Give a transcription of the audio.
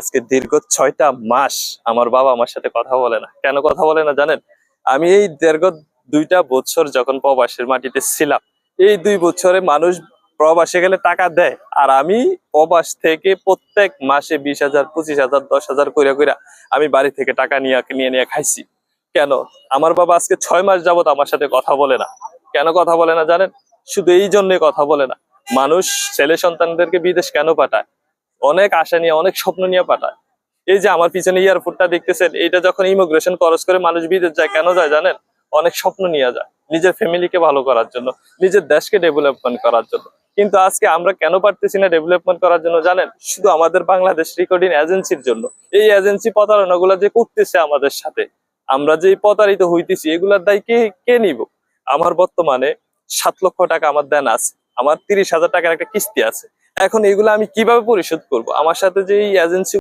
আজকে দীর্ঘ ছয়টা মাস আমার বাবা আমার সাথে কথা বলে না। কেন কথা বলে না জানেন? আমি এই দীর্ঘ দুইটা বছর যখন প্রবাসের মাটিতে ছিলাম, এই দুই বছরে মানুষ প্রবাসে গেলে টাকা দেয়। আর আমি প্রবাস থেকে প্রত্যেক মাসে বিশ হাজার, পঁচিশ হাজার, দশ হাজার কইরা কইরা আমি বাড়ি থেকে টাকা নিয়ে নিয়ে নিয়ে খাইছি। কেন? আমার বাবা আজকে ছয় মাস যাবত আমার সাথে কথা বলে না। কেন কথা বলে না জানেন? শুধু এই জন্যই কথা বলে না। মানুষ ছেলে সন্তানদেরকে বিদেশ কেন পাঠায়? অনেক আশা নিয়ে, অনেক স্বপ্ন নিয়ে পাঠায়। এই যে আমার পিছনে এয়ারপোর্টটা দেখতেছেন এটা যখন ইমিগ্রেশন খরচ করে মানুষ বিদেশ যায়, কেন যায় জানেন? অনেক স্বপ্ন নিয়ে যায় নিজের ফ্যামিলিকে ভালো করার জন্য, নিজের দেশকে ডেভেলপমেন্ট করার জন্য। কিন্তু আজকে আমরা কেন পারতেছি না ডেভেলপমেন্ট করার জন্য জানেন? শুধু আমাদের বাংলাদেশ রেকর্ডিং এজেন্সির জন্য। এই এজেন্সি প্রতারণাগুলো যে করতেছে আমাদের সাথে, আমরা যে প্রতারিত হইতেছি, এগুলার দায় কে কে নিব? আমার বর্তমানে সাত লক্ষ টাকা আমার দেন আছে, আমার তিরিশ হাজার টাকার একটা কিস্তি আছে। এখন এগুলো আমি কীভাবে পরিশোধ করব? আমার সাথে যে এজেন্সি